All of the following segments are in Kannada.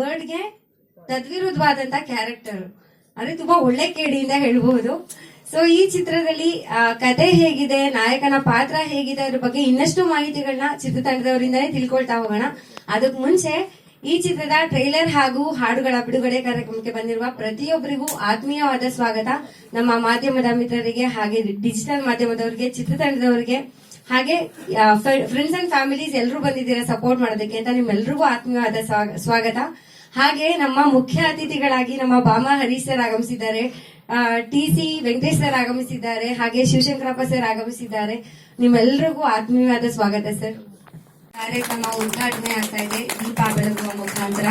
ವರ್ಡ್ಗೆ ತದ್ವಿರುದ್ಧವಾದಂತ ಕ್ಯಾರೆಕ್ಟರ್. ಅಂದ್ರೆ ತುಂಬಾ ಒಳ್ಳೆ ಕೇಡಿಯಿಂದ ಹೇಳ್ಬಹುದು. ಸೊ ಈ ಚಿತ್ರದಲ್ಲಿ ಕತೆ ಹೇಗಿದೆ, ನಾಯಕನ ಪಾತ್ರ ಹೇಗಿದೆ ಅದ್ರ ಬಗ್ಗೆ ಇನ್ನಷ್ಟು ಮಾಹಿತಿಗಳನ್ನ ಚಿತ್ರತಂಡದವರಿಂದನೇ ತಿಳ್ಕೊಳ್ತಾ ಹೋಗೋಣ. ಅದಕ್ ಮುಂಚೆ, ಈ ಚಿತ್ರದ ಟ್ರೈಲರ್ ಹಾಗೂ ಹಾಡುಗಳ ಬಿಡುಗಡೆ ಕಾರ್ಯಕ್ರಮಕ್ಕೆ ಬಂದಿರುವ ಪ್ರತಿಯೊಬ್ಬರಿಗೂ ಆತ್ಮೀಯವಾದ ಸ್ವಾಗತ. ನಮ್ಮ ಮಾಧ್ಯಮದ ಮಿತ್ರರಿಗೆ ಹಾಗೆ ಡಿಜಿಟಲ್ ಮಾಧ್ಯಮದವರಿಗೆ, ಚಿತ್ರತಂಡದವರಿಗೆ. ಹಾಗೆ ಫ್ರೆಂಡ್ಸ್ ಅಂಡ್ ಫ್ಯಾಮಿಲೀಸ್ ಎಲ್ಲರೂ ಬಂದಿದ್ದೀರಾ ಸಪೋರ್ಟ್ ಮಾಡೋದಕ್ಕೆ ಅಂತ ನಿಮ್ಮೆಲ್ರಿಗೂ ಆತ್ಮೀಯವಾದ ಸ್ವಾಗ- ಸ್ವಾಗತ. ಹಾಗೆ ನಮ್ಮ ಮುಖ್ಯ ಅತಿಥಿಗಳಾಗಿ ನಮ್ಮ ಬಾಮ ಹರೀಶ್ ಸರ್ ಆಗಮಿಸಿದ್ದಾರೆ ಟಿ ಸಿ ವೆಂಕಟೇಶ್ ಸರ್ ಆಗಮಿಸಿದ್ದಾರೆ, ಹಾಗೆ ಶಿವಶಂಕರಪ್ಪ ಸರ್ ಆಗಮಿಸಿದ್ದಾರೆ. ನಿಮ್ಮೆಲ್ಲರಿಗೂ ಆತ್ಮೀಯವಾದ ಸ್ವಾಗತ ಸರ್. ಕಾರ್ಯಕ್ರಮ ಉದ್ಘಾಟನೆ ಆಗ್ತಾ ಇದೆ. ದೀಪ ಬೆಳಗುವ ಮುಖಾಂತರ.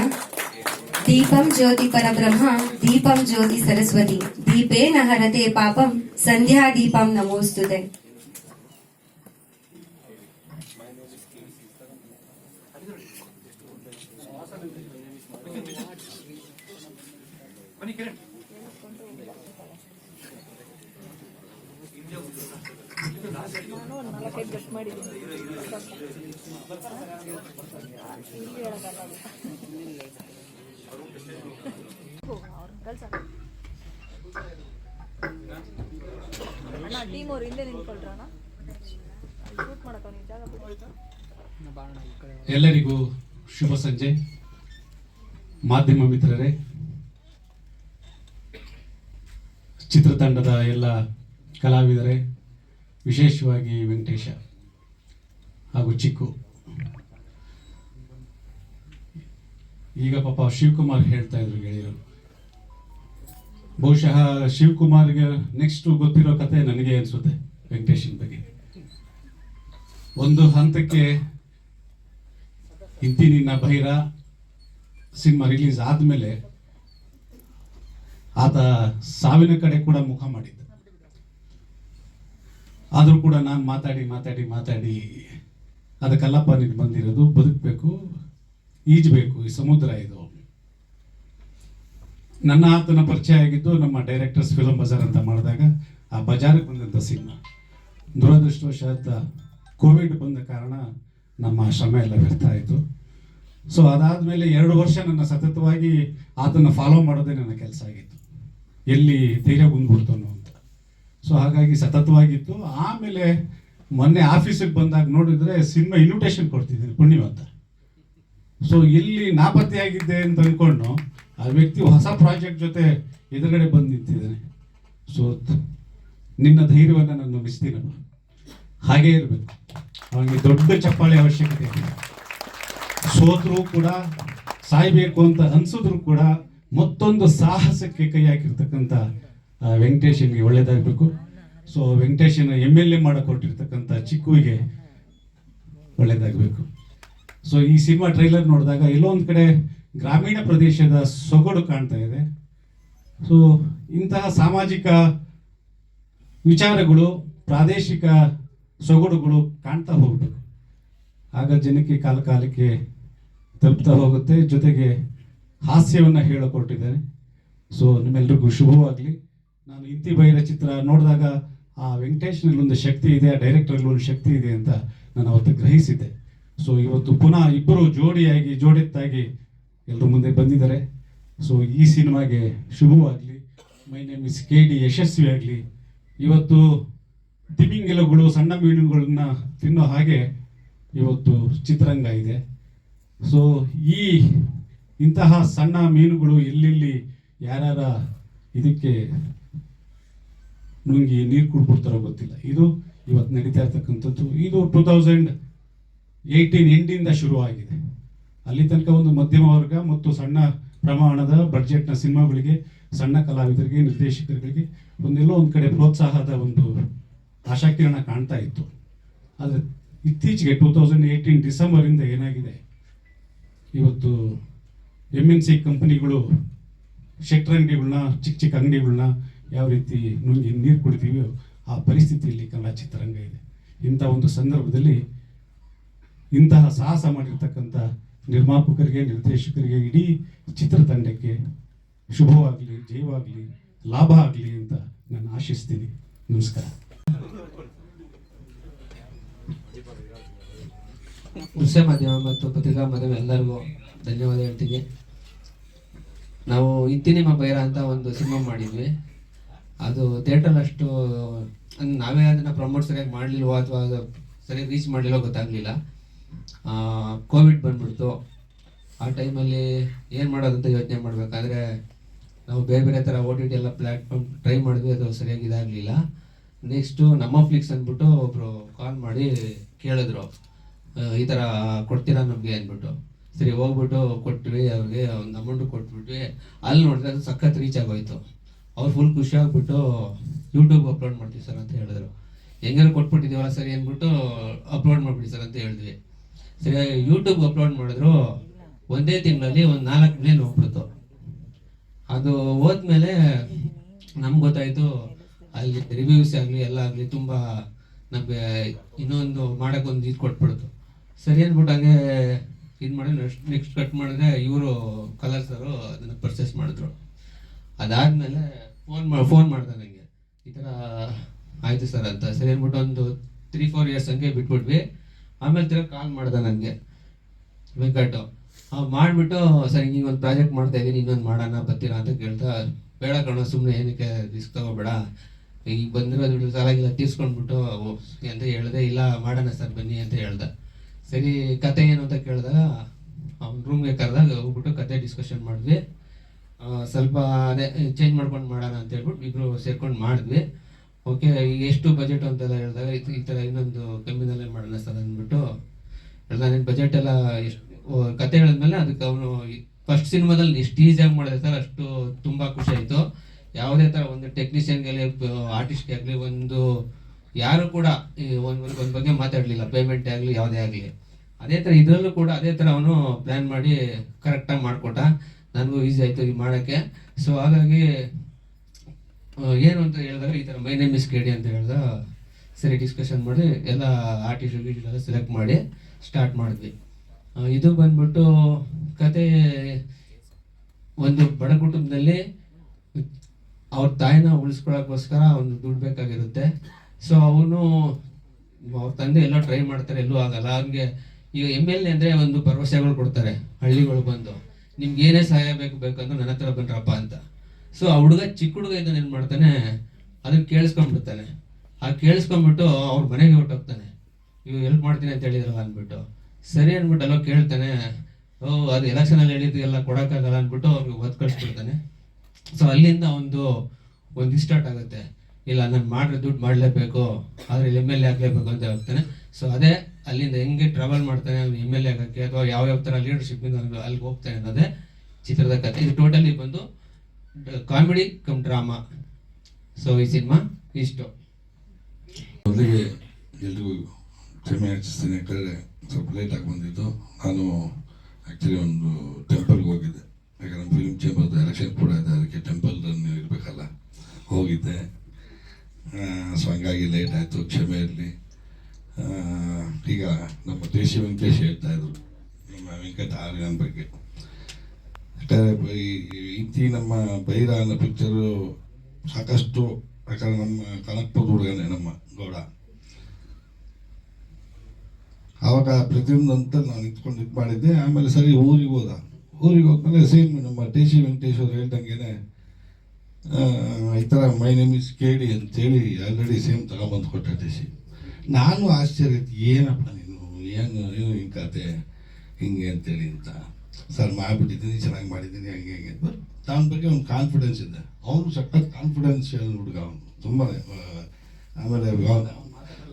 ದೀಪಂ ಜ್ಯೋತಿ ಪರಬ್ರಹ್ಮ, ದೀಪಂ ಜ್ಯೋತಿ ಸರಸ್ವತಿ. ದೀಪೇನ ಹರತೆ ಪಾಪಂ, ಸಂಧ್ಯಾ ದೀಪಂ ನಮೋಸ್ತುತೆ. ಅಣ್ಣ ಟೀಮ್ ಅವ್ರು ಹಿಂದೆ ನಿಂತ್ಕೊಳ್ರಣ ಶೂಟ್ ಮಾಡಕ್ಕ ಅವ್ನಿಗೆ ಜಾಗ ಎಲ್ಲರಿಗೂ ಶುಭ ಸಂಜೆ. ಮಾಧ್ಯಮ ಮಿತ್ರರೇ ಚಿತ್ರತಂಡದ ಎಲ್ಲ ಕಲಾವಿದರೇ, ವಿಶೇಷವಾಗಿ ವೆಂಕಟೇಶ ಹಾಗೂ ಚಿಕ್ಕು. ಈಗ ಪಾಪ ಶಿವಕುಮಾರ್ ಹೇಳ್ತಾ ಇದ್ರು ಗೆಳೆಯರು. ಬಹುಶಃ ಶಿವಕುಮಾರ್ಗೆ ನೆಕ್ಸ್ಟ್ ಗೊತ್ತಿರೋ ಕತೆ ನನಗೆ ಅನಿಸುತ್ತೆ ವೆಂಕಟೇಶನ್ ಬಗ್ಗೆ. ಒಂದು ಹಂತಕ್ಕೆ ಇಂತಿ ನಿನ್ನ ಭೈರ ಸಿನಿಮಾ ರಿಲೀಸ್ ಆದ್ಮೇಲೆ ಆತ ಸಾವಿನ ಕಡೆ ಕೂಡ ಮುಖ ಮಾಡಿದ್ದ. ಆದರೂ ಕೂಡ ನಾನು ಮಾತಾಡಿ ಮಾತಾಡಿ ಮಾತಾಡಿ ಅದಕ್ಕಲ್ಲಪ್ಪ ನೀನು ಬಂದಿರೋದು, ಬದುಕಬೇಕು, ಈಜಬೇಕು ಈ ಸಮುದ್ರ ಇದು. ನನ್ನ ಆತನ ಪರಿಚಯ ಆಗಿದ್ದು ನಮ್ಮ ಡೈರೆಕ್ಟರ್ಸ್ ಫಿಲಂ ಬಜಾರ್ ಅಂತ ಮಾಡಿದಾಗ ಆ ಬಜಾರ್ಗೆ ಬಂದಂಥ ಸಿನಿಮಾ. ದುರದೃಷ್ಟವಶಾತ್ ಕೋವಿಡ್ ಬಂದ ಕಾರಣ ನಮ್ಮ ಶ್ರಮ ಎಲ್ಲ ವ್ಯರ್ಥ ಆಯಿತು. ಸೊ ಅದಾದಮೇಲೆ ಎರಡು ವರ್ಷ ನನ್ನ ಸತತವಾಗಿ ಆತನ ಫಾಲೋ ಮಾಡೋದೇ ನನ್ನ ಕೆಲಸ ಆಗಿತ್ತು. ಎಲ್ಲಿ ಧೈರ್ಯ ಬಂದ್ಬಿಡ್ತಾನೋ ಅಂತ. ಸೊ ಹಾಗಾಗಿ ಸತತವಾಗಿತ್ತು. ಆಮೇಲೆ ಮೊನ್ನೆ ಆಫೀಸಿಗೆ ಬಂದಾಗ ನೋಡಿದ್ರೆ ಸಿನಿಮಾ ಇನ್ವಿಟೇಷನ್ ಕೊಡ್ತಿದ್ದೀನಿ ಪುಣ್ಯವಂತ ಸೊ ಎಲ್ಲಿ ನಾಪತ್ತೆಯಾಗಿದ್ದೆ ಅಂತ ಅಂದ್ಕೊಂಡು ಆ ವ್ಯಕ್ತಿ ಹೊಸ ಪ್ರಾಜೆಕ್ಟ್ ಜೊತೆ ಎದುರುಗಡೆ ಬಂದು ನಿಂತಿದ್ದಾನೆ. ಸೊ ನಿನ್ನ ಧೈರ್ಯವನ್ನು ನಾನು ನಂಬಿಸ್ತೀನಪ್ಪ ಹಾಗೇ ಇರಬೇಕು. ಅವನಿಗೆ ದೊಡ್ಡ ಚಪ್ಪಾಳೆ ಅವಶ್ಯಕತೆ ಇದೆ ಸೋತರೂ ಕೂಡ, ಸಾಯ್ಬೇಕು ಅಂತ ಅನ್ಸಿದ್ರು ಕೂಡ ಮತ್ತೊಂದು ಸಾಹಸಕ್ಕೆ ಕೈ ಹಾಕಿರ್ತಕ್ಕಂಥ ವೆಂಕಟೇಶನ್ಗೆ ಒಳ್ಳೇದಾಗಬೇಕು. So Venkatesh M L A ಮಾಡಿಕೊಟ್ಟಿರ್ತಕ್ಕಂಥ ಚಿಕ್ಕುವಿಗೆ ಒಳ್ಳೇದಾಗಬೇಕು. ಸೊ ಈ ಸಿನಿಮಾ ಟ್ರೈಲರ್ ನೋಡಿದಾಗ ಎಲ್ಲೋ ಒಂದು ಕಡೆ ಗ್ರಾಮೀಣ ಪ್ರದೇಶದ ಸೊಗಡು ಕಾಣ್ತಾ ಇದೆ. ಸೊ ಇಂತಹ ಸಾಮಾಜಿಕ ವಿಚಾರಗಳು, ಪ್ರಾದೇಶಿಕ ಸೊಗಡುಗಳು ಕಾಣ್ತಾ ಹೋಗ್ಬೇಕು. ಆಗ ಜನಕ್ಕೆ ಕಾಲ ಕಾಲಕ್ಕೆ ತಲುಪ್ತಾ ಹೋಗುತ್ತೆ. ಜೊತೆಗೆ ಹಾಸ್ಯವನ್ನು ಹೇಳಿಕೊಟ್ಟಿದ್ದಾರೆ. ಸೊ ನಿಮ್ಮೆಲ್ರಿಗೂ ಶುಭವಾಗಲಿ. ನಾನು ಇಂತಿ ಬೈರ ಚಿತ್ರ ನೋಡಿದಾಗ ಆ ವೆಂಕಟೇಶ್ನಲ್ಲಿ ಒಂದು ಶಕ್ತಿ ಇದೆ, ಆ ಡೈರೆಕ್ಟರ್ಲಿ ಒಂದು ಶಕ್ತಿ ಇದೆ ಅಂತ ನಾನು ಅವತ್ತು ಗ್ರಹಿಸಿದ್ದೆ. ಸೊ ಇವತ್ತು ಪುನಃ ಇಬ್ಬರು ಜೋಡಿಯಾಗಿ, ಜೋಡೆತ್ತಾಗಿ ಎಲ್ಲರ ಮುಂದೆ ಬಂದಿದ್ದಾರೆ. ಸೊ ಈ ಸಿನಿಮಾಗೆ ಶುಭವಾಗಲಿ. My name is K D ಯಶಸ್ವಿ ಆಗಲಿ. ಇವತ್ತು ತಿಮಿಂಗಿಲಗಳು, ಸಣ್ಣ ಮೀನುಗಳನ್ನ ತಿನ್ನೋ ಹಾಗೆ ಇವತ್ತು ಚಿತ್ರರಂಗ ಇದೆ. ಸೊ ಈ ಇಂತಹ ಸಣ್ಣ ಮೀನುಗಳು ಎಲ್ಲೆಲ್ಲಿ ಯಾರ್ಯಾರ ಇದಕ್ಕೆ ನುಂಗಿ ನೀರು ಕುಡ್ಬಿಡ್ತಾರೋ ಗೊತ್ತಿಲ್ಲ. ಇದು ಇವತ್ತು ನಡೀತಾ ಇರ್ತಕ್ಕಂಥದ್ದು. ಇದು ಟೂ ತೌಸಂಡ್ ಏಯ್ಟೀನ್ ಎಂಡಿಂದ ಶುರುವಾಗಿದೆ ಅಲ್ಲಿ ತನಕ ಒಂದು ಮಧ್ಯಮ ವರ್ಗ ಮತ್ತು ಸಣ್ಣ ಪ್ರಮಾಣದ ಬಡ್ಜೆಟ್ನ ಸಿನಿಮಾಗಳಿಗೆ, ಸಣ್ಣ ಕಲಾವಿದರಿಗೆ, ನಿರ್ದೇಶಕರುಗಳಿಗೆ ಒಂದೆಲ್ಲೋ ಒಂದು ಕಡೆ ಪ್ರೋತ್ಸಾಹದ ಒಂದು ಆಶಾಕಿರಣ ಕಾಣ್ತಾ ಇತ್ತು. ಆದರೆ ಇತ್ತೀಚೆಗೆ ಟೂ ತೌಸಂಡ್ ಏಯ್ಟೀನ್ ಡಿಸೆಂಬರಿಂದ ಏನಾಗಿದೆ? ಇವತ್ತು ಎಂ ಎನ್ ಸಿ ಕಂಪನಿಗಳು ಶೆಟ್ರ್ ಅಂಗಡಿಗಳನ್ನ ಚಿಕ್ಕ ಚಿಕ್ಕ ಅಂಗಡಿಗಳನ್ನ ಯಾವ ರೀತಿ ನುಂಗಿ ನೀರು ಕುಡಿತೀವೋ ಆ ಪರಿಸ್ಥಿತಿಯಲ್ಲಿ ಕನ್ನಡ ಚಿತ್ರರಂಗ ಇದೆ. ಇಂಥ ಒಂದು ಸಂದರ್ಭದಲ್ಲಿ ಇಂತಹ ಸಾಹಸ ಮಾಡಿರ್ತಕ್ಕಂಥ ನಿರ್ಮಾಪಕರಿಗೆ, ನಿರ್ದೇಶಕರಿಗೆ ಇಡೀ ಚಿತ್ರತಂಡಕ್ಕೆ ಶುಭವಾಗಲಿ, ಜಯವಾಗಲಿ, ಲಾಭ ಆಗಲಿ ಅಂತ ನಾನು ಆಶಿಸ್ತೀನಿ. ನಮಸ್ಕಾರ. ದೃಶ್ಯ ಮಾಧ್ಯಮ ಮತ್ತು ಪತ್ರಿಕಾ ಮಾಧ್ಯಮ ಎಲ್ಲರಿಗೂ ಧನ್ಯವಾದ ಹೇಳ್ತೀನಿ. ನಾವು ಇತ್ತಿನಿಮ ಬೈರ ಅಂತ ಒಂದು ಸಿನಿಮಾ ಮಾಡಿದ್ವಿ. ಅದು ಥಿಯೇಟರ್ ಅಷ್ಟು ನಾವೇ ಅದನ್ನ ಪ್ರಮೋಟ್ ಸರಿಯಾಗಿ ಮಾಡಲಿಲ್ವೋ ಅಥವಾ ಸರಿಯಾಗಿ ರೀಚ್ ಮಾಡಲಿಲ್ಲೋ ಗೊತ್ತಾಗಲಿಲ್ಲ. ಕೋವಿಡ್ ಬಂದ್ಬಿಡ್ತು. ಆ ಟೈಮಲ್ಲಿ ಏನು ಮಾಡೋದಂತ ಯೋಚನೆ ಮಾಡಬೇಕಾದ್ರೆ, ನಾವು ಬೇರೆ ಬೇರೆ ಥರ ಓ ಟಿ ಟಿ ಎಲ್ಲ ಪ್ಲ್ಯಾಟ್ಫಾರ್ಮ್ ಟ್ರೈ ಮಾಡಿದ್ವಿ, ಅದು ಸರಿಯಾಗಿ ಇದಾಗಲಿಲ್ಲ. ನೆಕ್ಸ್ಟು ನಮ್ಮ ಫ್ಲಿಕ್ಸ್ ಅಂದ್ಬಿಟ್ಟು ಒಬ್ಬರು ಕಾಲ್ ಮಾಡಿ ಕೇಳಿದ್ರು. ಈ ಥರ ಕೊಡ್ತೀರಾ ನಮಗೆ ಅಂದ್ಬಿಟ್ಟು. ಸರಿ, ಹೋಗ್ಬಿಟ್ಟು ಕೊಟ್ವಿ, ಅವ್ರಿಗೆ ಒಂದು ಅಮೌಂಟ್ ಕೊಟ್ಬಿಟ್ವಿ. ಅಲ್ಲಿ ನೋಡಿದ್ರೆ ಅದು ಸಖತ್ ರೀಚ್ ಆಗೋಯ್ತು. ಅವ್ರು ಫುಲ್ ಖುಷಿ ಆಗ್ಬಿಟ್ಟು ಯೂಟ್ಯೂಬ್ ಅಪ್ಲೋಡ್ ಮಾಡ್ತೀವಿ ಸರ್ ಅಂತ ಹೇಳಿದ್ರು. ಹೆಂಗಾರು ಕೊಟ್ಬಿಟ್ಟಿದ್ದೀವಲ್ಲ ಸರಿ ಅಂದ್ಬಿಟ್ಟು ಅಪ್ಲೋಡ್ ಮಾಡ್ಬಿಡಿ ಸರ್ ಅಂತ ಹೇಳಿದ್ವಿ. ಸರಿ ಯೂಟ್ಯೂಬ್ ಅಪ್ಲೋಡ್ ಮಾಡಿದ್ರು. ಒಂದೇ ತಿಂಗಳಲ್ಲಿ ಒಂದು ನಾಲ್ಕು ಮಿಲಿಯನ್ ಹೋಗ್ಬಿಡ್ತು. ಅದು ಹೋದ್ಮೇಲೆ ನಮ್ಗೆ ಗೊತ್ತಾಯ್ತು, ಅಲ್ಲಿ ರಿವ್ಯೂಸ್ ಆಗಲಿ, ಎಲ್ಲ ಆಗಲಿ ತುಂಬ ನಮಗೆ ಇನ್ನೊಂದು ಮಾಡೋಕ್ಕೊಂದು ಇದು ಕೊಟ್ಬಿಡ್ತು. ಸರಿ ಅಂದ್ಬಿಟ್ಟು ಹಂಗೆ ಇದು ಮಾಡಿ ನೆಕ್ಸ್ಟ್ ನೆಕ್ಸ್ಟ್ ಕಟ್ ಮಾಡಿದ್ರೆ ಇವರು ಕಲರ್ ಸರು ಅದನ್ನು ಪರ್ಚೇಸ್ ಮಾಡಿದ್ರು. ಅದಾದಮೇಲೆ ಫೋನ್ ಮಾ ಫೋನ್ ಮಾಡಿದೆ ನನಗೆ ಈ ಥರ ಆಯಿತು ಸರ್ ಅಂತ. ಸರಿ ಅಂದ್ಬಿಟ್ಟು ಒಂದು ತ್ರೀ ಫೋರ್ ಇಯರ್ಸ್ ಹಂಗೆ ಬಿಟ್ಬಿಟ್ವಿ. ಆಮೇಲೆ ತಿರ್ಗಿ ಕಾಲ್ ಮಾಡಿದೆ ನನಗೆ ವೆಂಕಟು, ಅವ್ ಮಾಡಿಬಿಟ್ಟು ಸರ್, ಹಿಂಗೆ ಒಂದು ಪ್ರಾಜೆಕ್ಟ್ ಮಾಡ್ತಾ ಇದ್ದೀನಿ ಇನ್ನೊಂದು ಮಾಡೋಣ, ಬರ್ತೀರಾ ಅಂತ ಕೇಳ್ತಾ, ಬೇಡ ಕಣೋ ಸುಮ್ಮನೆ ಏನಕ್ಕೆ ರಿಸ್ಕ್ ತಗೋಬೇಡ. ಈಗ ಬಂದಿರೋ ದುಡ್ಡು ಸಾಲಾಗಿಲ್ಲ ತೀರ್ಸ್ಕೊಂಡ್ಬಿಟ್ಟು ಅಂತ ಹೇಳಿದೆ, ಇಲ್ಲ, ಮಾಡೋಣ ಸರ್, ಬನ್ನಿ ಅಂತ ಹೇಳ್ದ. ಸರಿ, ಕತೆ ಏನು ಅಂತ ಕೇಳಿದಾಗ, ಅವ್ನ ರೂಮ್ಗೆ ಕರೆದಾಗ ಹೋಗ್ಬಿಟ್ಟು ಕತೆ ಡಿಸ್ಕಷನ್ ಮಾಡಿದ್ವಿ. ಸ್ವಲ್ಪ ಅದೇ ಚೇಂಜ್ ಮಾಡ್ಕೊಂಡು ಮಾಡೋಣ ಅಂತ ಹೇಳ್ಬಿಟ್ಟು ಇಬ್ಬರು ಸೇರ್ಕೊಂಡು ಮಾಡಿದ್ವಿ. ಓಕೆ ಈಗ ಎಷ್ಟು ಬಜೆಟ್ ಅಂತೆಲ್ಲ ಹೇಳಿದಾಗ ಇದು ಈ ಥರ ಇನ್ನೊಂದು ಕಮ್ಮಿನಲ್ಲೇ ಮಾಡೋಣ ಸರ್ ಅಂದ್ಬಿಟ್ಟು ಹೇಳ್ದ, ನಿನ್ನ ಬಜೆಟ್ ಎಲ್ಲ ಎಷ್ಟು ಕತೆ ಹೇಳಿದ್ಮೇಲೆ ಅದಕ್ಕೆ ಅವನು ಫಸ್ಟ್ ಸಿನಿಮಾದಲ್ಲಿ ಎಷ್ಟು ಈಸಿಯಾಗಿ ಮಾಡಿದೆ ಸರ್? ಅಷ್ಟು ತುಂಬ ಖುಷಿ ಆಯಿತು. ಯಾವುದೇ ಥರ ಒಂದು ಟೆಕ್ನಿಷಿಯನ್ಗಾಗಲಿ ಆರ್ಟಿಸ್ಟ್ಗೆ ಆಗಲಿ, ಒಂದು ಯಾರು ಕೂಡ ಈ ಒಂದು ಒಂದು ಬಗ್ಗೆ ಮಾತಾಡಲಿಲ್ಲ. ಪೇಮೆಂಟ್ ಆಗಲಿ, ಯಾವುದೇ ಆಗಲಿ. ಅದೇ ಥರ ಇದರಲ್ಲೂ ಕೂಡ ಅದೇ ಥರ ಅವನು ಪ್ಲ್ಯಾನ್ ಮಾಡಿ ಕರೆಕ್ಟಾಗಿ ಮಾಡಿಕೊಟ್ಟ. ನನಗೂ ಈಸಿ ಆಯಿತು ಇದು ಮಾಡೋಕ್ಕೆ. ಸೊ ಹಾಗಾಗಿ ಏನು ಅಂತ ಹೇಳಿದಾಗ ಈ ಥರ ಮೈ ನೇಮ್ ಇಸ್ ಕೇಡಿ ಅಂತ ಹೇಳ್ದ ಸರಿ ಡಿಸ್ಕಷನ್ ಮಾಡಿ ಎಲ್ಲ ಆರ್ಟಿಸ್ಟ್ ಎಲ್ಲ ಸೆಲೆಕ್ಟ್ ಮಾಡಿ ಸ್ಟಾರ್ಟ್ ಮಾಡಿದ್ವಿ. ಇದು ಬಂದ್ಬಿಟ್ಟು ಕತೆ ಒಂದು ಬಡ ಕುಟುಂಬದಲ್ಲಿ ಅವ್ರ ತಾಯಿನ ಉಳಿಸ್ಕೊಳಕ್ಕೋಸ್ಕರ ಒಂದು ದುಡ್ಡು ಬೇಕಾಗಿರುತ್ತೆ. ಸೊ ಅವನು ಅವ್ರ ತಂದೆ ಎಲ್ಲ ಟ್ರೈ ಮಾಡ್ತಾರೆ, ಎಲ್ಲೂ ಆಗಲ್ಲ. ಅವ್ನಿಗೆ ಈಗ ಎಂ ಎಲ್ ಎ ಅಂದರೆ ಒಂದು ಭರವಸೆಗಳು ಕೊಡ್ತಾರೆ, ಹಳ್ಳಿಗಳು ಬಂದು. ನಿಮ್ಗೆ ಏನೇ ಸಹಾಯ ಬೇಕು, ಬೇಕಂದ್ರೆ ನನ್ನ ಹತ್ರ ಬಂದ್ರಪ್ಪ ಅಂತ. ಸೊ ಆ ಹುಡುಗ ಚಿಕ್ಕ ಹುಡುಗ ಇದ್ದ ಏನು ಮಾಡ್ತಾನೆ, ಅದನ್ನ ಕೇಳಿಸ್ಕೊಂಡ್ಬಿಡ್ತಾನೆ. ಆ ಕೇಳಿಸ್ಕೊಂಡ್ಬಿಟ್ಟು ಅವ್ರ ಮನೆಗೆ ಹೊಟ್ಟೋಗ್ತಾನೆ ಇವ್ ಹೆಲ್ಪ್ ಮಾಡ್ತೀನಿ ಅಂತ ಹೇಳಿದ್ರಲ್ಲ, ಅಂದ್ಬಿಟ್ಟು. ಸರಿ ಅಂದ್ಬಿಟ್ಟು ಅಲ್ಲೋ ಕೇಳ್ತಾನೆ, ಓ, ಅದು ಎಲೆಕ್ಷನಲ್ಲಿ ಹೇಳಿದ್ದು ಎಲ್ಲ ಕೊಡೋಕ್ಕಾಗಲ್ಲ, ಅಂದ್ಬಿಟ್ಟು ಅವ್ರಿಗೆ ಒದ್ ಕಳಿಸ್ಬಿಡ್ತಾನೆ ಸೊ ಅಲ್ಲಿಂದ ಒಂದು ಒಂದು ಸ್ಟಾರ್ಟ್ ಆಗುತ್ತೆ. ಇಲ್ಲ, ನಾನು ಮಾಡ್ರೆ ದುಡ್ಡು ಮಾಡಲೇಬೇಕು, ಆದರೆ ಎಂ ಎಲ್ ಎ ಆಗಲೇಬೇಕು ಅಂತ ಹೋಗ್ತಾನೆ ಸೊ ಅದೇ ಅಲ್ಲಿಂದ ಹೆಂಗೆ ಟ್ರಾವೆಲ್ ಮಾಡ್ತಾನೆ ಅವ್ನು ಎಂ ಎಲ್ ಎ ಆಗೋಕ್ಕೆ ಅಥವಾ ಯಾವ ಯಾವ ಥರ ಲೀಡರ್ಶಿಪ್ಪಿಂದ ಅಲ್ಲಿಗೆ ಹೋಗ್ತಾನೆ ಅನ್ನೋದೇ ಚಿತ್ರದ ಕಥೆ ಇದು ಟೋಟಲಿ ಬಂದು ಕಾಮಿಡಿ ಕಮ್ ಡ್ರಾಮಾ ಸೊ ಈ ಸಿನಿಮಾ ಇಷ್ಟು. ಮೊದಲಿಗೆ ಎಲ್ರಿಗೂ ಕ್ಷಮೆ ಯಾಚಿಸ್ತೀನಿ ಯಾಕಂದರೆ ಸ್ವಲ್ಪ ಬಂದಿದ್ದು. ನಾನು ಆ್ಯಕ್ಚುಲಿ ಒಂದು ಟೆಂಪಲ್ಗೆ ಹೋಗಿದ್ದೆ. ಯಾಕಂದ್ರೆ ಫಿಲ್ಮ್ ಚೇಂಬರ್ದು ಎಲೆಕ್ಷನ್ ಕೂಡ ಇದೆ, ಅದಕ್ಕೆ ಟೆಂಪಲ್ ಇರಬೇಕಲ್ಲ. ಹೋಗಿದ್ದೆ. ಸೊ ಹಂಗಾಗಿ ಲೇಟ್ ಆಯಿತು ಕ್ಷಮೆ ಇರಲಿ ಈಗ ನಮ್ಮ ದೇಶಿ ವೆಂಕಟೇಶ್ ಹೇಳ್ತಾ ಇದ್ರು, ನಮ್ಮ ವೆಂಕಟ ಆರ್ಯನ ಬಗ್ಗೆ. ಈ ಇಂತಿ ನಮ್ಮ ಬೈರ ಅನ್ನೋ ಪಿಕ್ಚರು ಸಾಕಷ್ಟು ಯಾಕಂದ್ರೆ ನಮ್ಮ ಕನಕ್ಪುರದ ಹುಡುಗನೇ ನಮ್ಮ ಗೌಡ. ಆವಾಗ ಪ್ರತಿಯೊಂದು ಅಂತ ನಾನು ನಿಂತ್ಕೊಂಡು ಇದು ಮಾಡಿದ್ದೆ, ಆಮೇಲೆ ಸರಿ ಊರಿಗೆ ಹೋದ. ಊರಿಗೆ ಹೋದ್ಮೇಲೆ ಸೇಮ್ ನಮ್ಮ ಟಿ ಸಿ ವೆಂಕಟೇಶ್ವರ ಹೇಳ್ದಂಗೆ ಈ ಥರ ಮೈ ನೇಮ್ ಇಸ್ ಕೇಳಿ ಅಂತೇಳಿ ಆಲ್ರೆಡಿ ಸೇಮ್ ತಗೊಂಬಂದು ಕೊಟ್ಟ ಟಿ ಸಿ ನಾನು ಆಶ್ಚರ್ಯ ಇತ್ತು ಏನಪ್ಪ ನೀನು? ಏನು ಏನು ಹಿಂಗೆ ಕತೆ? ಹಿಂಗೆ ಅಂತೇಳಿ ಅಂತ. ಸರ್, ಮಾಡಿಬಿಟ್ಟಿದ್ದೀನಿ, ಚೆನ್ನಾಗಿ ಮಾಡಿದ್ದೀನಿ, ಹಂಗೆ ಹಂಗೆ. ಅಂತ ತನ್ನ ಬಗ್ಗೆ ಒಂದು ಕಾನ್ಫಿಡೆನ್ಸ್ ಇದೆ. ಅವನು ಸಖತ್ ಕಾನ್ಫಿಡೆನ್ಸ್ ಹುಡುಗ ಅವನು. ತುಂಬ ಆಮೇಲೆ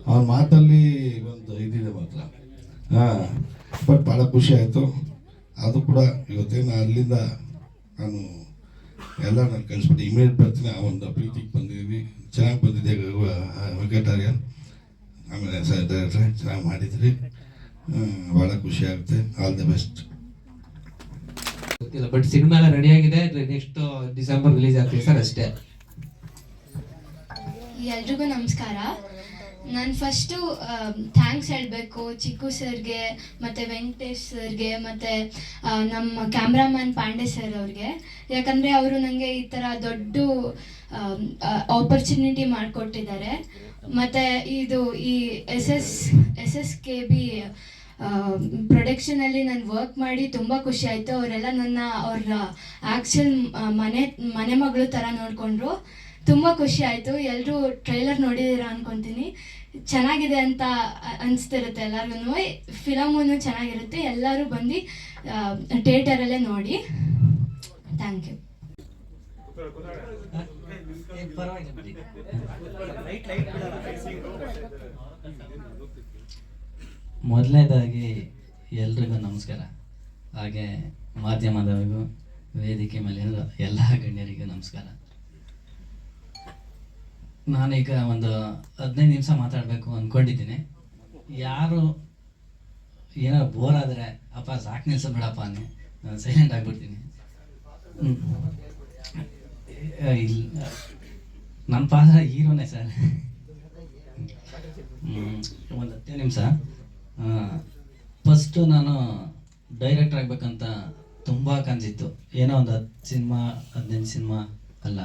ಅವನ ಮಾತಲ್ಲಿ ಒಂದು ಇದಿದೆ ಮಾತ್ರ. ಹಾಂ ಬಟ್ ಭಾಳ ಖುಷಿ ಆಯಿತು. ಅದು ಕೂಡ ಇವತ್ತೇನು ಅಲ್ಲಿಂದ ನಾನು ಎಲ್ಲ ನಾನು ಕಳಿಸ್ಬಿಟ್ಟು. ಇಮೇಲ್ ಬರ್ತೀನಿ ಆ ಒಂದು ಪ್ರೀತಿಗೆ ಬಂದಿದ್ದೀನಿ ಚೆನ್ನಾಗಿ ಬಂದಿದೆ ವೆಂಕಟಾರ್ಯನ್ ಆಮೇಲೆ ಸರ್ ಡೈರೆಕ್ಟ್ರೆ ಚೆನ್ನಾಗಿ ಮಾಡಿದ್ರಿ. ಭಾಳ ಖುಷಿ ಆಗುತ್ತೆ. ಆಲ್ ದಿ ಬೆಸ್ಟ್ ಗೊತ್ತಿಲ್ಲ ಬಟ್ ಸಿನಿಮಾ ಎಲ್ಲ ರೆಡಿ ಆಗಿದೆ ನೆಕ್ಸ್ಟ್ ಡಿಸೆಂಬರ್ ರಿಲೀಸ್ ಆಗ್ತೀವಿ ಸರ್ ಅಷ್ಟೇ. ಎಲ್ರಿಗೂ ನಮಸ್ಕಾರ. ನಾನು ಫಸ್ಟು ಥ್ಯಾಂಕ್ಸ್ ಹೇಳಬೇಕು ಚಿಕ್ಕು ಸರ್ಗೆ, ಮತ್ತು ವೆಂಕಟೇಶ್ ಸರ್ಗೆ, ಮತ್ತು ನಮ್ಮ ಕ್ಯಾಮ್ರಾಮನ್ ಪಾಂಡೆ ಸರ್ ಅವ್ರಿಗೆ. ಯಾಕಂದರೆ ಅವರು ನನಗೆ ಈ ಥರ ದೊಡ್ಡ ಆಪರ್ಚುನಿಟಿ ಮಾಡಿಕೊಟ್ಟಿದ್ದಾರೆ. ಮತ್ತು ಇದು ಈ S S S S K B ಪ್ರೊಡಕ್ಷನಲ್ಲಿ ನಾನು ವರ್ಕ್ ಮಾಡಿ ತುಂಬ ಖುಷಿ ಆಯಿತು. ಅವರೆಲ್ಲ ನನ್ನ ಅವ್ರ ಆ್ಯಕ್ಚುಲ್ ಮನೆ ಮನೆ ಮಗಳು ಥರ ನೋಡಿಕೊಂಡ್ರು. ತುಂಬ ಖುಷಿ ಆಯಿತು. ಎಲ್ಲರೂ ಟ್ರೈಲರ್ ನೋಡಿದ್ದೀರಾ ಅನ್ಕೊತೀನಿ. ಚೆನ್ನಾಗಿದೆ ಅಂತ ಅನಿಸ್ತಿರುತ್ತೆ ಎಲ್ಲರಿಗೂ ಫಿಲಮೂ ಚೆನ್ನಾಗಿರುತ್ತೆ. ಎಲ್ಲರೂ ಬಂದು ಥಿಯೇಟರಲ್ಲೇ ನೋಡಿ. Thank you. ಮೊದಲನೇದಾಗಿ ಎಲ್ರಿಗೂ ನಮಸ್ಕಾರ. ಹಾಗೆ ಮಾಧ್ಯಮದವರಿಗೂ, ವೇದಿಕೆ ಮೇಲೆ ಎಲ್ಲ ಗಣ್ಯರಿಗೂ ನಮಸ್ಕಾರ. ನಾನೀಗ ಒಂದು ಹದಿನೈದು ನಿಮಿಷ ಮಾತಾಡಬೇಕು ಅಂದ್ಕೊಂಡಿದ್ದೀನಿ ಯಾರು ಏನೋ ಬೋರ್ ಆದರೆ, ಅಪ್ಪ, ಸಾಕು ನಿಲ್ಸ ಬಿಡಪ್ಪ ಅನ್ನಿ. ನಾನು ಸೈಲೆಂಟ್ ಆಗಿಬಿಡ್ತೀನಿ. ಇಲ್ಲ. ನನ್ನ ಪಾತ್ರ ಹೀರೋನೇ ಸರ್. ಒಂದು ಹತ್ತೇ ನಿಮಿಷ. ಫಸ್ಟು ನಾನು ಡೈರೆಕ್ಟರ್ ಆಗಬೇಕಂತ ತುಂಬ ಕನಸಿತ್ತು. ಏನೋ ಒಂದು ಹತ್ತು ಸಿನಿಮಾ, ಹದಿನೈದು ಸಿನಿಮಾ ಅಲ್ಲ.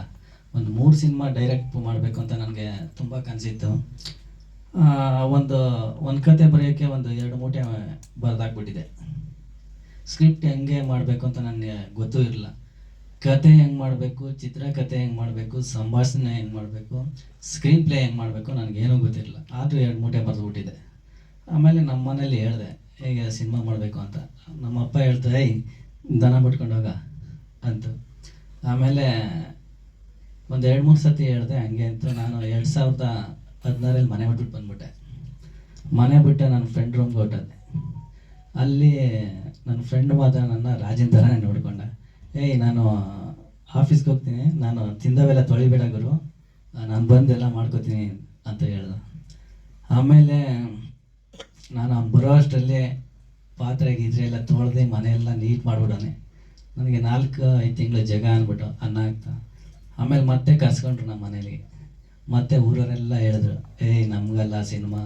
ಒಂದು ಮೂರು ಸಿನಿಮಾ ಡೈರೆಕ್ಟ್ ಮಾಡಬೇಕು ಅಂತ ನನಗೆ ತುಂಬ ಕನಸಿತ್ತು. ಒಂದು ಒಂದು ಕತೆ ಬರೆಯೋಕ್ಕೆ ಒಂದು ಎರಡು ಮೂಟೆ ಬರೆದಾಕ್ಬಿಟ್ಟಿದೆ ಸ್ಕ್ರಿಪ್ಟ್ ಹೆಂಗೆ ಮಾಡಬೇಕು ಅಂತ ನನಗೆ ಗೊತ್ತೂ ಇರಲಿಲ್ಲ. ಕತೆ ಹೆಂಗೆ ಮಾಡಬೇಕು ಚಿತ್ರಕತೆ ಹೆಂಗೆ ಮಾಡಬೇಕು, ಸಂಭಾಷಣೆ ಹೆಂಗೆ ಮಾಡಬೇಕು ಸ್ಕ್ರೀನ್ ಪ್ಲೇ ಹೆಂಗೆ ಮಾಡಬೇಕು ನನಗೇನೂ ಗೊತ್ತಿರಲಿಲ್ಲ. ಆದರೂ ಎರಡು ಮೂಟೆ ಬರೆದ್ಬಿಟ್ಟಿದೆ. ಆಮೇಲೆ ನಮ್ಮ ಮನೇಲಿ ಹೇಳಿದೆ, ಹೇಗೆ ಸಿನಿಮಾ ಮಾಡಬೇಕು ಅಂತ? ನಮ್ಮ ಅಪ್ಪ ಹೇಳ್ತಾರೆ ದನ ಬಿಟ್ಕೊಂಡೋಗ ಹೋಗ, ಅಂತ. ಆಮೇಲೆ ಒಂದು ಎರಡು ಮೂರು ಸತಿ ಹೇಳಿದೆ, ಹಂಗೆ ಅಂತ ನಾನು ಎರಡು ಸಾವಿರದ ಹದಿನಾರಲ್ಲಿ ಮನೆ ಬಿಟ್ಬಿಟ್ಟು ಬಂದ್ಬಿಟ್ಟೆ. ಮನೆ ಬಿಟ್ಟೆ ನನ್ನ ಫ್ರೆಂಡ್ ರೂಮ್ಗೆ ಹೊಟ್ಟದೆ ಅಲ್ಲಿ ನನ್ನ ಫ್ರೆಂಡ್ ಮಾತ್ರ ನನ್ನ ರಾಜನ್ ಥರನೇ ನೋಡಿಕೊಂಡೆ. ಏಯ್, ನಾನು ಆಫೀಸ್ಗೆ ಹೋಗ್ತೀನಿ, ನಾನು ತಿಂದವೆಲ್ಲ ತೊಳಿಬೇಡ ಗುರು. ನಾನು ಬಂದೆಲ್ಲ ಮಾಡ್ಕೋತೀನಿ ಅಂತ ಹೇಳ್ದೆ. ಆಮೇಲೆ ನಾನು ಅವ್ನು ಬರೋ ಅಷ್ಟರಲ್ಲಿ ಪಾತ್ರೆ ಗಿದ್ರೆ ಎಲ್ಲ ತೊಳೆದು ಮನೆಯೆಲ್ಲ ನೀಟ್ ಮಾಡ್ಬಿಡೋನೆ. ನನಗೆ ನಾಲ್ಕು, ಐದು ತಿಂಗಳು ಜಗ ಅಂದ್ಬಿಟ್ಟು ಅನ್ನ ಹಾಕ್ತಾ ಆಮೇಲೆ ಮತ್ತೆ ಕರ್ಸ್ಕೊಂಡ್ರು ನಮ್ಮ ಮನೇಲಿ. ಮತ್ತೆ ಊರವರೆಲ್ಲ ಹೇಳಿದ್ರು ಏಯ್ ನಮಗಲ್ಲ ಸಿನಿಮಾ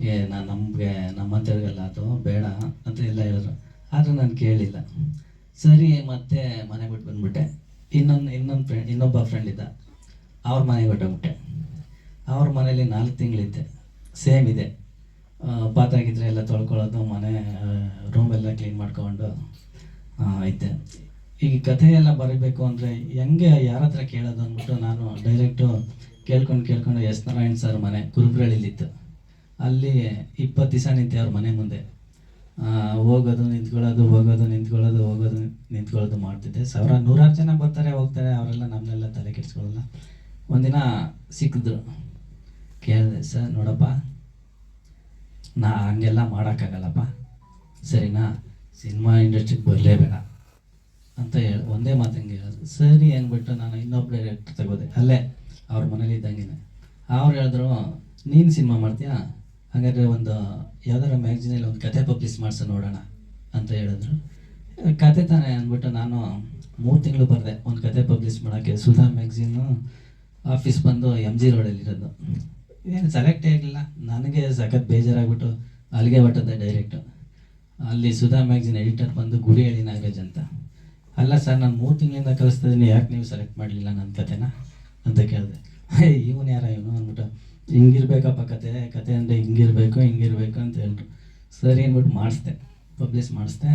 ಏ ನಾ ನಮಗೆ ನಮ್ಮಂಥವ್ರಿಗೆಲ್ಲ ಅದು ಬೇಡ ಅಂತ ಎಲ್ಲ ಹೇಳಿದ್ರು. ಆದರೆ ನಾನು ಕೇಳಿಲ್ಲ. ಸರಿ ಮತ್ತೆ ಮನೆ ಬಿಟ್ಟು ಬಂದ್ಬಿಟ್ಟೆ. ಇನ್ನೊಂದು ಇನ್ನೊಂದು ಫ್ರೆಂಡ್ ಇನ್ನೊಬ್ಬ ಫ್ರೆಂಡ್ ಇದ್ದ. ಅವ್ರ ಮನೆಗೆ ಹೊಟ್ಟೋಗ್ಬಿಟ್ಟೆ ಅವ್ರ ಮನೇಲಿ ನಾಲ್ಕು ತಿಂಗಳಿದ್ದೆ. ಸೇಮ್ ಇದೆ. ಪಾತಾಗಿದ್ರೆ ಎಲ್ಲ ತೊಳ್ಕೊಳ್ಳೋದು ಮನೆ ರೂಮೆಲ್ಲ ಕ್ಲೀನ್ ಮಾಡ್ಕೊಂಡು ಆ, ಈಗ ಕಥೆ ಎಲ್ಲ ಬರೀಬೇಕು ಅಂದರೆ ಹೆಂಗೆ ಯಾರ ಹತ್ರ ಕೇಳೋದು ಅಂದ್ಬಿಟ್ಟು ನಾನು ಡೈರೆಕ್ಟು ಕೇಳ್ಕೊಂಡು ಕೇಳ್ಕೊಂಡು ಎಸ್ ನಾರಾಯಣ್ ಸರ್ ಮನೆ ಕುರುಬ್ರಳ್ಳಿಲಿತ್ತು. ಅಲ್ಲಿ ಇಪ್ಪತ್ತು ದಿವಸ ನಿಂತೆ ಅವ್ರ ಮನೆ ಮುಂದೆ. ಹೋಗೋದು, ನಿಂತ್ಕೊಳ್ಳೋದು ಹೋಗೋದು ನಿಂತ್ಕೊಳ್ಳೋದು ಹೋಗೋದು, ನಿಂತ್ಕೊಳ್ಳೋದು ಮಾಡ್ತಿದ್ದೆ. ಸಾವಿರ, ನೂರಾರು ಜನ ಬರ್ತಾರೆ, ಹೋಗ್ತಾರೆ, ಅವರೆಲ್ಲ ನಮ್ಮನ್ನೆಲ್ಲ ತಲೆ ಕೆಡಿಸ್ಕೊಳ್ಳಲ್ಲ. ಒಂದಿನ ಸಿಕ್ಕಿದ್ರು. ಕೇಳಿದೆ, ಸರ್, ನೋಡಪ್ಪ, ನಾ ಹಂಗೆಲ್ಲ ಮಾಡೋಕ್ಕಾಗಲ್ಲಪ್ಪ. ಸರಿನಾ? ಸಿನಿಮಾ ಇಂಡಸ್ಟ್ರಿಗೆ ಬರಲೇಬೇಡ. ಅಂತ ಹೇಳಿ, ಒಂದೇ ಮಾತಂಗೆ ಸರಿ ಅಂದ್ಬಿಟ್ಟು ನಾನು ಇನ್ನೊಬ್ಬ ಡೈರೆಕ್ಟರ್ ತಗೋದೆ. ಅಲ್ಲೇ, ಅವ್ರ ಮನೇಲಿ ಇದ್ದಂಗೆ ಅವ್ರು ಹೇಳಿದ್ರು, ನೀನು ಸಿನಿಮಾ ಮಾಡ್ತೀಯಾ? ಹಾಗಾದ್ರೆ ಒಂದು, ಯಾವ್ದಾರ ಮ್ಯಾಗ್ಝಿನಲ್ಲಿ ಒಂದು ಕತೆ ಪಬ್ಲಿಷ್ ಮಾಡ್ಸೋ ನೋಡೋಣ ಅಂತ ಹೇಳಿದ್ರು. ಕತೆ ತಾನೇ ಅಂದ್ಬಿಟ್ಟು ನಾನು ಮೂರು ತಿಂಗಳು ಬರೆದೆ ಒಂದು ಕತೆ ಪಬ್ಲಿಷ್ ಮಾಡೋಕ್ಕೆ. ಸುಧಾ ಮ್ಯಾಗ್ಝಿನ್ನು ಆಫೀಸ್ ಬಂದು ಎಂ ಜಿ ರೋಡಲ್ಲಿರೋದು ಏನು ಸೆಲೆಕ್ಟೇ ಆಗಲಿಲ್ಲ ನನಗೆ ಸಖತ್ ಬೇಜಾರಾಗ್ಬಿಟ್ಟು ಅಲ್ಲಿಗೆ ಹೊಟ್ಟದೆ ಡೈರೆಕ್ಟು. ಅಲ್ಲಿ ಸುಧಾ ಮ್ಯಾಗ್ಝಿನ್ ಎಡಿಟರ್ ಬಂದು ಗುಡಿ ಹೇಳಿ ನಾಗರಾಜ್ ಅಂತ. ಅಲ್ಲ ಸರ್, ನಾನು ಮೂರು ತಿಂಗಳಿಂದ ಕಲಿಸ್ತಾ ಇದ್ದೀನಿ ಯಾಕೆ ನೀವು ಸೆಲೆಕ್ಟ್ ಮಾಡಲಿಲ್ಲ ನನ್ನ ಕತೆನ ಅಂತ ಕೇಳಿದೆ. ಇವನು ಯಾರ ಇವನು ಅಂದ್ಬಿಟ್ಟು, ಹಿಂಗಿರ್ಬೇಕಪ್ಪ ಕತೆ ಕತೆ ಅಂದರೆ ಹಿಂಗಿರ್ಬೇಕು ಹಿಂಗಿರ್ಬೇಕು ಅಂತ ಹೇಳಿದ್ರು ಸರಿ ಅಂದ್ಬಿಟ್ಟು ಮಾಡಿಸ್ದೆ ಪಬ್ಲಿಷ್ ಮಾಡಿಸ್ದೆ.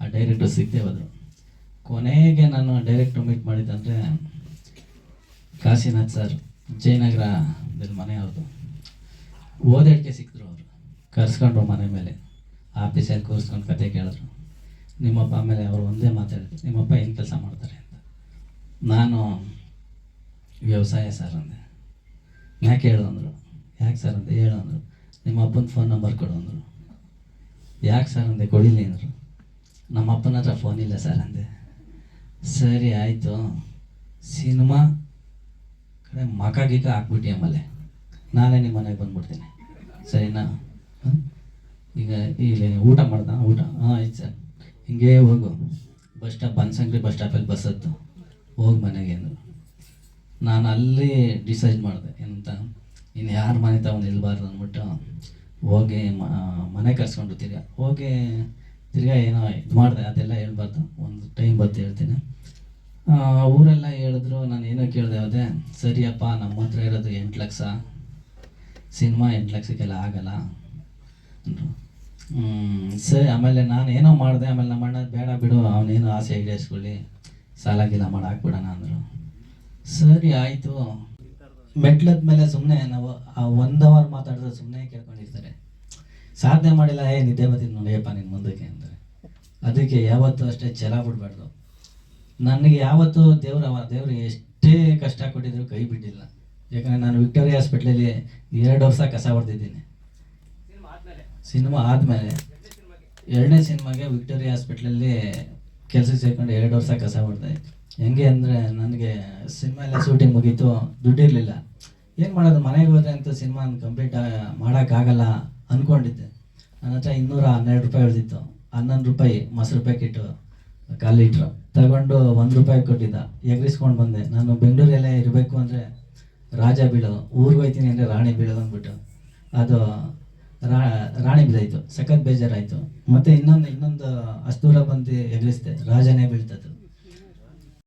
ಆ ಡೈರೆಕ್ಟ್ರು ಸಿಗದೆ ಹೋದರು. ಕೊನೆಗೆ ನಾನು ಡೈರೆಕ್ಟ್ರು ಮೀಟ್ ಮಾಡಿದ್ದಂದರೆ, ಕಾಶಿನಾಥ್ ಸರ್ ಜಯನಗರದಲ್ಲಿ ಮನೆ ಅವ್ರದ್ದು. ಓದಾಡಿಕೆ ಸಿಕ್ಕಿದ್ರು ಅವರು, ಕರ್ಸ್ಕೊಂಡ್ರು ಮನೆ ಮೇಲೆ. ಆಫೀಸಲ್ಲಿ ಕೂರಿಸ್ಕೊಂಡು ಕತೆ ಕೇಳಿದ್ರು. ನಿಮ್ಮಪ್ಪ ಆಮೇಲೆ ಅವರು ಒಂದೇ ಮಾತಾಡಿದ್ರು. ನಿಮ್ಮಪ್ಪ ಏನು ಕೆಲಸ ಮಾಡ್ತಾರೆ ಅಂತ. ನಾನು ವ್ಯವಸಾಯ ಸರ್ ಅಂದೆ. ಯಾಕೆ ಹೇಳು ಅಂದರು ಯಾಕೆ ಸರ್ ಅಂತ ಹೇಳು ಅಂದರು ನಿಮ್ಮ ಅಪ್ಪನ ಫೋನ್ ನಂಬರ್ ಕೊಡು ಅಂದರು ಯಾಕೆ ಸರ್ ಅಂದೆ? ಕೊಡಿಲಿ ಅಂದರು. ನಮ್ಮ ಅಪ್ಪನ ಹತ್ರ ಫೋನ್ ಇಲ್ಲ ಸರ್ ಅಂದೆ. ಸರಿ, ಆಯಿತು. ಸಿನಿಮಾ ಕಡೆ ಮಕ ಗೀಕ ಹಾಕ್ಬಿಟ್ಟಿ ಆಮೇಲೆ. ನಾನೇ ನಿಮ್ಮ ಮನೆಗೆ ಬಂದ್ಬಿಡ್ತೀನಿ. ಸರಿನಾ? ಈಗ ಇಲ್ಲಿ ಊಟ ಮಾಡ್ದ? ಊಟ? ಹಾಂ, ಆಯ್ತು ಸರ್. ಹಿಂಗೇ ಹೋಗು. ಬಸ್ ಸ್ಟಾಪ್ ಬನ್ಸಂಗ್ರಿ ಬಸ್ ಸ್ಟಾಪಲ್ಲಿ ಬಸ್ ಹತ್ತು. ಹೋಗಿ ಮನೆಗೆ ಅಂದರು. ನಾನು ಅಲ್ಲಿ ಡಿಸೈಡ್ ಮಾಡಿದೆ, ಎಂತ? ಇನ್ನು ಯಾರ ಮನೆ ತಗೊಂಡು ನಿಲ್ಬಾರ್ದು ಅಂದ್ಬಿಟ್ಟು ಹೋಗಿ ಮನೆ ಕರ್ಸ್ಕೊಂಡು ತಿರ್ಗಾ. ಹೋಗಿ ತಿರ್ಗಾ ಏನೋ ಇದು ಮಾಡಿದೆ, ಅದೆಲ್ಲ ಹೇಳ್ಬಾರ್ದು. ಒಂದು ಟೈಮ್ ಬಂತ ಹೇಳ್ತೀನಿ. ಊರೆಲ್ಲ ಹೇಳಿದ್ರು, ನಾನು ಏನೋ ಕೇಳಿದೆ, ಅದೇ, ಸರಿಯಪ್ಪ, ನಮ್ಮ ಹತ್ರ ಇರೋದು ಎಂಟು ಲಕ್ಷ. ಸಿನಿಮಾ ಎಂಟು ಲಕ್ಷಕ್ಕೆಲ್ಲ ಆಗಲ್ಲ ಅಂದರು. ಸರಿ ಆಮೇಲೆ ನಾನು ಏನೋ ಮಾಡಿದೆ, ಆಮೇಲೆ ನಮ್ಮ ಅಣ್ಣ ಬೇಡ ಬಿಡು, ಅವನೇನು ಆಸೆ ಈಡೇರಿಸ್ಕೊಳ್ಳಿ ಸಾಲ ಗೀಲ ಮಾಡಿ, ಹಾಕ್ಬಿಡೋಣ ಅಂದರು. ಸರಿ, ಆಯಿತು. ಮೆಟ್ಲದ ಮೇಲೆ ಸುಮ್ಮನೆ ನಾವು ಆ ಒಂದು ಅವರ್ ಮಾತಾಡಿದ್ರೆ ಸುಮ್ಮನೆ ಕೇಳ್ಕೊಂಡಿರ್ತಾರೆ. ಸಾಧನೆ ಮಾಡಿಲ್ಲ, ಏ, ನಿದ್ದೆ ಬರ್ತೀನಿ ನೋಡಿಯಪ್ಪ ನಿನ್ನ ಮುಂದಕ್ಕೆ ಅಂತಾರೆ ಅದಕ್ಕೆ ಯಾವತ್ತೂ ಅಷ್ಟೇ ಛಲ ಬಿಡಬಾರ್ದು. ನನಗೆ ಯಾವತ್ತೂ ದೇವ್ರ ದೇವ್ರಿಗೆ ಎಷ್ಟೇ ಕಷ್ಟ ಕೊಟ್ಟಿದ್ರು ಕೈ ಬಿಟ್ಟಿಲ್ಲ. ಯಾಕಂದರೆ ನಾನು ವಿಕ್ಟೋರಿಯಾ ಹಾಸ್ಪಿಟ್ಲಲ್ಲಿ ಎರಡು ವರ್ಷ ಕಸ ಹೊಡೆದಿದ್ದೀನಿ. ಸಿನಿಮಾ ಆದಮೇಲೆ ಎರಡನೇ ಸಿನಿಮಾಗೆ ವಿಕ್ಟೋರಿಯಾ ಹಾಸ್ಪಿಟ್ಲಲ್ಲಿ ಕೆಲಸಕ್ಕೆ ಸೇರ್ಕೊಂಡು ಎರಡು ವರ್ಷ ಕಸ ಹೊಡೆದೆ ಹೆಂಗೆ ಅಂದರೆ ನನಗೆ ಸಿನಿಮಾ ಎಲ್ಲ ಶೂಟಿಂಗ್ ಮುಗೀತು, ದುಡ್ಡಿರಲಿಲ್ಲ. ಏನು ಮಾಡೋದು, ಮನೆಗೆ ಹೋದ್ರೆ ಅಂತ ಸಿನಿಮಾ ಕಂಪ್ಲೀಟ್ ಮಾಡೋಕ್ಕಾಗಲ್ಲ ಅಂದ್ಕೊಂಡಿದ್ದೆ ನನ್ನ ಹತ್ರ ಇನ್ನೂರ ಹನ್ನೆರಡು ರೂಪಾಯಿ ಉಳಿದಿತ್ತು. ಹನ್ನೊಂದು ರೂಪಾಯಿ ಮೊಸರು ಪ್ಯಾಕೆಟು ಕಾಲು ಲೀಟ್ರು. ತಗೊಂಡು ಒಂದು ರೂಪಾಯಿ ಕೊಟ್ಟಿದ್ದ. ಎಗ್ರಿಸ್ಕೊಂಡು ಬಂದೆ. ನಾನು ಬೆಂಗಳೂರಲ್ಲೇ ಇರಬೇಕು ಅಂದರೆ ರಾಜ ಬೀಳು ಊರಿಗೆ ಹೋಯ್ತೀನಿ ಅಂದರೆ ರಾಣಿ ಬೀಳೋದು ಅಂದ್ಬಿಟ್ಟು. ಅದು ರಾಣಿ ಬಿದ್ದಾಯಿತು ಸಖತ್ ಬೇಜಾರಾಯಿತು. ಮತ್ತೆ ಇನ್ನೊಂದು ಇನ್ನೊಂದು ಅಸ್ತೂರ ಬಂದು ಎಗರಿಸ್ದೆ ರಾಜನೇ ಬೀಳ್ತದ್ದು